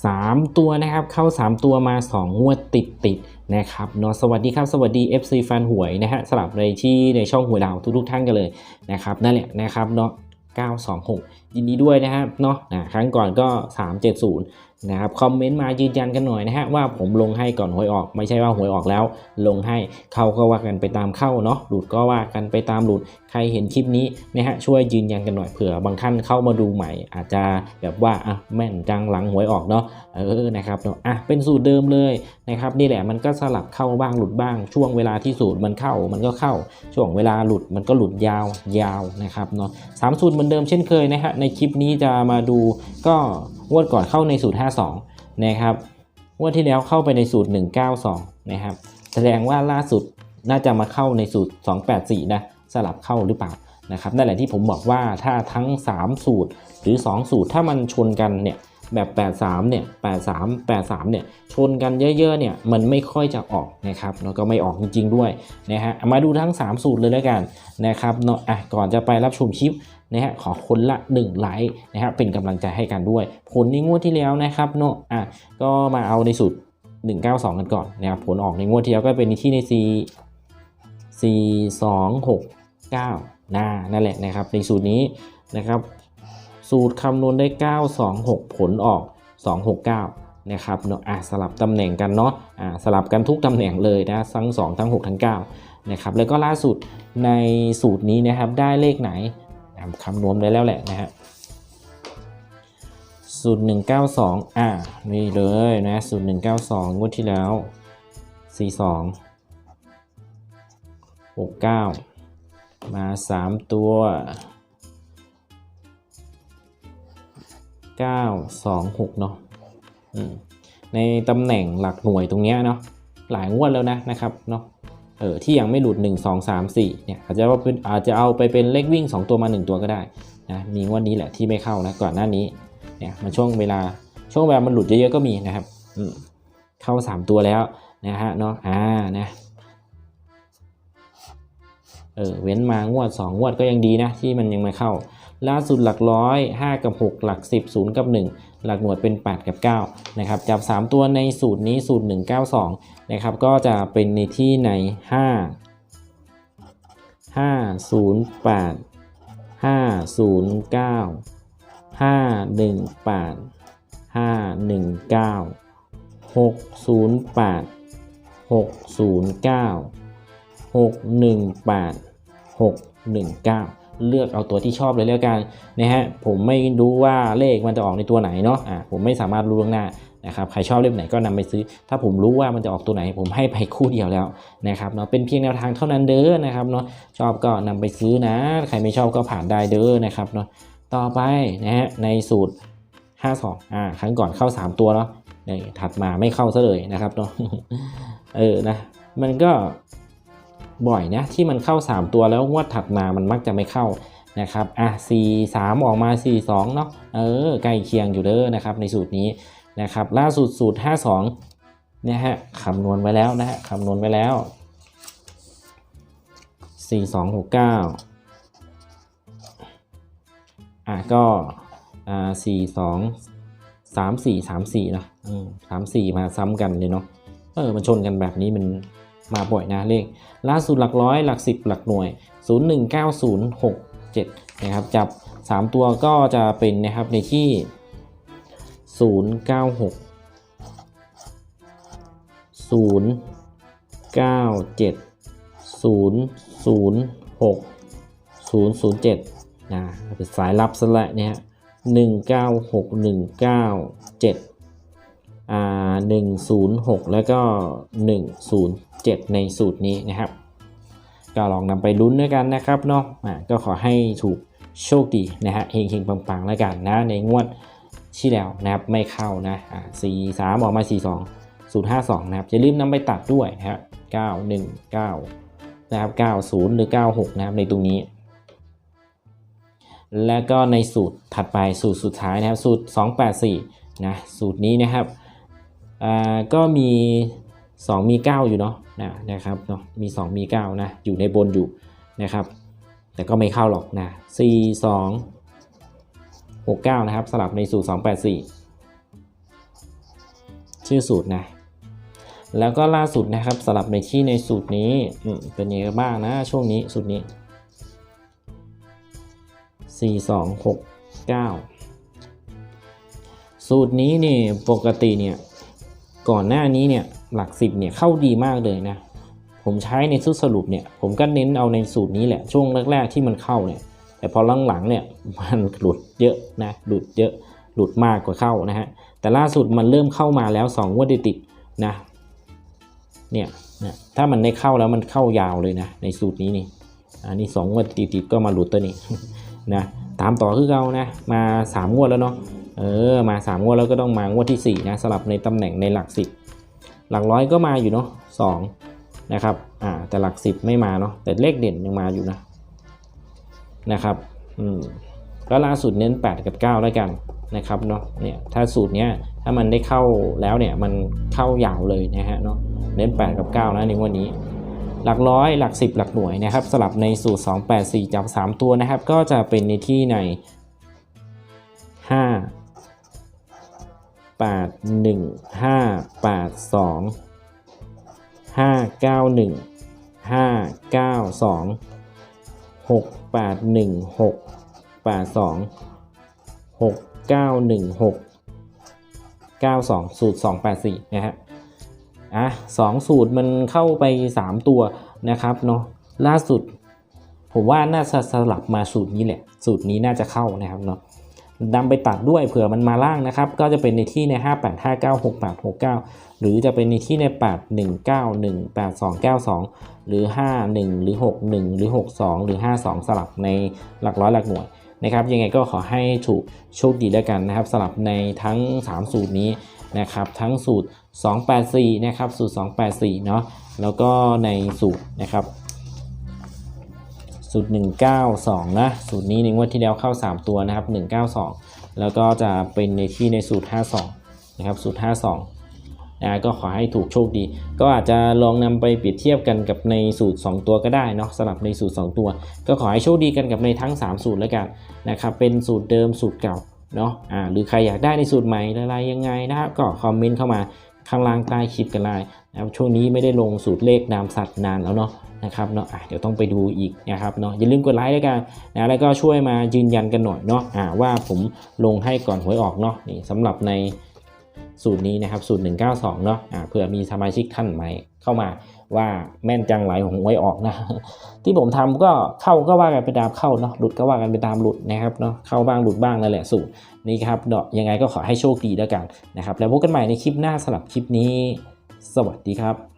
3 ตัวนะครับเข้า 3 ตัวมา 2 งวดติดติดนะครับเนาะสวัสดีครับสวัสดี FC แฟนหวยนะฮะสลับในที่ในช่องหวยดาวทุกๆท่านกันเลยนะครับนั่นแหละนะครับเนาะ926 ยินดีด้วยนะครับเนาะนะครั้งก่อนก็ 370 นะครับคอมเมนต์มายืนยันกันหน่อยนะฮะว่าผมลงให้ก่อนหวยออก ไม่ใช่ว่าหวยออกแล้ว ลงให้เข้าก็ว่ากันไปตามเข้าเนาะหลุดก็ว่ากันไปตามหลุดใครเห็นคลิปนี้นะฮะช่วยยืนยันกันหน่อยเผื่อบางท่านเข้ามาดูใหม่ อาจจะแบบว่าอะแม่นจังหลังหวยออกเนาะเออนะครับเนาะอะเป็นสูตรเดิมเลยนะครับนี่แหละมันก็สลับเข้าบ้างหลุดบ้าง ช่วงเวลาที่สูตรมันเข้ามันก็เข้า ช่วงเวลาหลุดมันก็หลุดยาวยาวนะครับเนาะสามสูตรเหมือนเดิมเช่นเคยนะฮะในคลิปนี้จะมาดูก็ งวดก่อนเข้าในสูตร 52 นะครับงวดที่แล้วเข้าไปในสูตร 192 นะครับ แสดงว่าล่าสุดน่าจะมาเข้าในสูตร 284 นะ สลับเข้าหรือเปล่านะครับนั่นแหละที่ผมบอกว่าถ้าทั้ง 3 สูตรหรือ 2 สูตรถ้ามันชนกันเนี่ย แบบ 83 เนี่ย 83 83 เนี่ย ชนกันเยอะๆ เนี่ย มันไม่ค่อยจะออกนะครับ แล้วก็ไม่ออกจริงๆด้วยนะฮะ มาดูทั้ง 3 สูตรเลยแล้วกันนะครับเนาะ อะ ก่อนจะไปรับชมคลิปนะฮะขอคนละ 1 ไลค์นะฮะเป็นกำลังใจให้กันด้วย ผลในงวดที่แล้วนะครับเนาะอะก็มาเอาในสูตร 192 กันก่อนนะครับผลออกในงวดที่แล้วก็เป็นที่ใน C 4 2 6 9น่านั่นแหละนะครับในสูตรนี้นะครับ สูตรคำนวณได้ 926 ผลออก 269 นะครับเนาะอะสลับตำแหน่งกันเนาะอะสลับกันทุกตำแหน่งเลยนะทั้ง 2 ทั้ง 6 ทั้ง 9 นะครับแล้วก็ล่าสุดในสูตรนี้นะครับได้เลขไหนคำนวณไว้แล้วแหละนะฮะสูตร192 อะนี่เลยนะสูตร192งวดที่แล้ว 42 69 มา 3 ตัว 9 2 6เนาะในตำแหน่งหลักหน่วยตรงเนี้ยเนาะหลายงวดแล้วนะนะครับเนาะเออที่ยังไม่หลุด 1 2 3 4เนี่ยอาจจะว่าอาจจะเอาไปเป็นเลขวิ่ง 2 ตัวมา 1 ตัวก็ได้นะมีงวดนี้แหละที่ไม่เข้านะก่อนหน้านี้เนี่ยมันช่วงเวลาช่วงเวลามันหลุดเยอะๆก็มีนะครับเข้า 3 ตัวแล้วนะฮะเนาะอ่านะ เออเว้นมางวด 2 งวดก็ยังดีนะที่มันยังไม่เข้า ล่าสุดหลักร้อย 5 กับ 6 หลัก 10 0 กับ 1 หลักหน่วยเป็น 8 กับ 9 นะครับ จับ 3 ตัวในสูตรนี้สูตร 192 นะครับ ก็จะเป็นในที่ใน 5 5 0 8 5 0 9 5 1 8 5 1 9 6 0 8 6 0 9 6 1 8 6 1 9 เลือกเอาตัวที่ชอบเลยแล้วกันนะฮะผมไม่รู้ว่าเลขมันจะออกในตัวไหนเนาะอ่าผมไม่สามารถรู้ล่วงหน้านะครับใครชอบเล่มไหนก็นำไปซื้อ ถ้าผมรู้ว่ามันจะออกตัวไหน ผมให้ไปคู่เดียวแล้วนะครับเนาะเป็นเพียงแนวทางเท่านั้นเด้อนะครับเนาะชอบก็นำไปซื้อนะ ใครไม่ชอบก็ผ่านได้เด้อนะครับเนาะต่อไปนะฮะในสูตร 52อ่าครั้งก่อนเข้า 3 ตัวเนาะนี่ถัดมาไม่เข้าซะเลยนะครับเนาะเออนะมันก็ บ่อยนะที่มันเข้า 3 ตัวแล้วงวดถัดมามันมักจะไม่เข้านะครับอะ4 3 ออกมา 4 2เนาะเออใกล้เคียงอยู่เด้อนะครับในสูตรนี้นะครับล่าสุดสูตร 52นะฮะคำนวณไว้แล้วนะฮะคำนวณไว้แล้ว 4 2 6 9อะก็อ่า4 2 3 4 3 4นะอืม3 4มาซ้ำกันเลยเนาะเออมันชนกันแบบนี้มัน มาบ่อยนะเลข ล่าสุดหลักร้อยหลักสิบหลักหน่วย 019067 นะครับ จับ 3 ตัวก็จะเป็นนะครับในที่ 096 097 006 007นะเป็นสายลับซะและเนี่ย196 197อ่า 106แล้วก็107ในสูตรนี้นะครับ ก็ลองนำไปลุ้นด้วยกันนะครับเนาะอ่าก็ขอให้ถูกโชคดีนะฮะเฮงๆปังๆแล้วกันนะในงวดที่แล้วนะครับไม่เข้านะอ่าสี่สามออกมาสี่สองศูนย์ห้าสองนะครับอย่าลืมนำไปตัดด้วยนะครับเก้าหนึ่งเก้านะครับเก้าศูนย์หรือเก้าหกนะครับในตรงนี้ แล้วก็ในสูตรถัดไปสูตรสุดท้ายนะครับสูตร284นะสูตรนี้นะครับ อ่าก็มี 2 มี 9 อยู่เนาะนะนะครับเนาะมี 2 มี 9 นะ อยู่ในบนอยู่นะครับ แต่ก็ไม่เข้าหรอกนะ 4 2 6 9 นะครับ สลับในสูตร 284 ชื่อสูตรนะ แล้วก็ล่าสุดนะครับสลับในที่ในสูตรนี้เป็นยังไงบ้างนะช่วงนี้สูตรนี้ 4 2 6 9 สูตรนี้นี่ปกติเนี่ย ก่อนหน้านี้เนี่ยหลักสิบเนี่ยเข้าดีมากเลยนะ ผมใช้ในชุดสรุปเนี่ยผมก็เน้นเอาในสูตรนี้แหละช่วงแรกๆที่มันเข้าเนี่ยแต่พอหลังๆเนี่ยมันหลุดเยอะนะหลุดเยอะหลุดมากกว่าเข้านะฮะแต่ล่าสุดมันเริ่มเข้ามาแล้ว2งวดติดนะเนี่ยนะถ้ามันได้เข้าแล้วมันเข้ายาวเลยนะในสูตรนี้นี่อันนี้สองวดติดๆก็มาหลุดตัวนี้นะตามต่อคือเรานะมาสามงวดแล้วเนาะ เออมาสามงวดแล้วก็ต้องมางวดที่สี่นะสลับในตำแหน่งในหลักสิบหลักร้อยก็มาอยู่เนาะสองนะครับอ่าแต่หลักสิบไม่มาเนาะแต่เลขเด่นยังมาอยู่นะนะครับอืมก็ล่าสุดเน้น 8 กับ 9 แล้วกันนะครับเนาะเนี่ยถ้าสูตรเนี้ยถ้ามันได้เข้าแล้วเนี่ยมันเข้ายาวเลยนะฮะเนาะเน้น 8 กับ 9 นะในงวันนี้ หลักร้อยหลัก 10 หลักหน่วยนะครับสลับในสูตร 2 8 4จับ3ตัวนะครับ ก็จะเป็นในที่ใน5 8 1 5 8 2 5 9 1 5 9 2 6 8 1 6 8 2 6 9 1 6 9 2 สูตร 2 8 4 นะฮะ อะสองสูตรมันเข้าไป 3 ตัวนะครับเนาะล่าสุด ผมว่าน่าจะสลับมาสูตรนี้แหละ สูตรนี้น่าจะเข้านะครับเนาะ นำไปตัดด้วยเผื่อมันมาล่างนะครับ ก็จะเป็นในที่ใน 5 8 5 9 6 8 6 9 หรือจะเป็นในที่ใน 8 1 9 1 8 2 9 2 หรือ 5 1 หรือ 6 1 หรือ 6 2 หรือ 5 2 สลับในหลักร้อยหลักหน่วยนะครับยังไงก็ขอให้ถูกโชคดีแล้วยกันนะครับสลับในทั้ง 3 สูตรนี้นะครับทั้งสูตร 284 นะครับสูตร 284 เนาะแล้วก็ในสูตรนะครับ สูตร192 นะ สูตรนี้ในงวดที่แล้วเข้า 3 ตัวนะครับ 192 แล้วก็จะเป็นในที่ในสูตร 52 นะครับ สูตร 52นะก็ขอให้ถูกโชคดี ก็อาจจะลองนำไปเปรียบเทียบกันกับในสูตร 2 ตัวก็ได้เนาะสลับในสูตร 2 ตัว ก็ขอให้โชคดีกันกับในทั้ง 3 สูตรแล้วกันนะครับ เป็นสูตรเดิมสูตรเก่าเนาะอ่าหรือใครอยากได้ในสูตรใหม่อะไรยังไงนะครับ ก็คอมเมนต์เข้ามา ข้างล่างใต้คลิปกันได้นะครับช่วงนี้ไม่ได้ลงสูตรเลขนามสัตว์นานแล้วเนาะนะครับเนาะะเดี๋ยวต้องไปดูอีกนะครับเนาะอย่าลืมกดไลค์ด้วยกันนะแล้วก็ช่วยมายืนยันกันหน่อยเนาะะว่าผมลงให้ก่อนหวยออกเนาะนี่สำหรับในสูตรนี้นะครับสูตร 192 เนาะอ่าเผื่อมีสมาชิกท่านใหม่เข้ามา ว่าแม่นจังไหลของหวยออกนะ ที่ผมทำก็เข้าก็ว่ากันไปตามเข้าเนาะหลุดก็ว่ากันไปตามหลุดนะครับเนาะเข้าบ้างหลุดบ้างนั่นแหละสูตรนี่ครับเนาะยังไงก็ขอให้โชคดีแล้วกันนะครับแล้วพบกันใหม่ในคลิปหน้าสลับคลิปนี้ สวัสดีครับ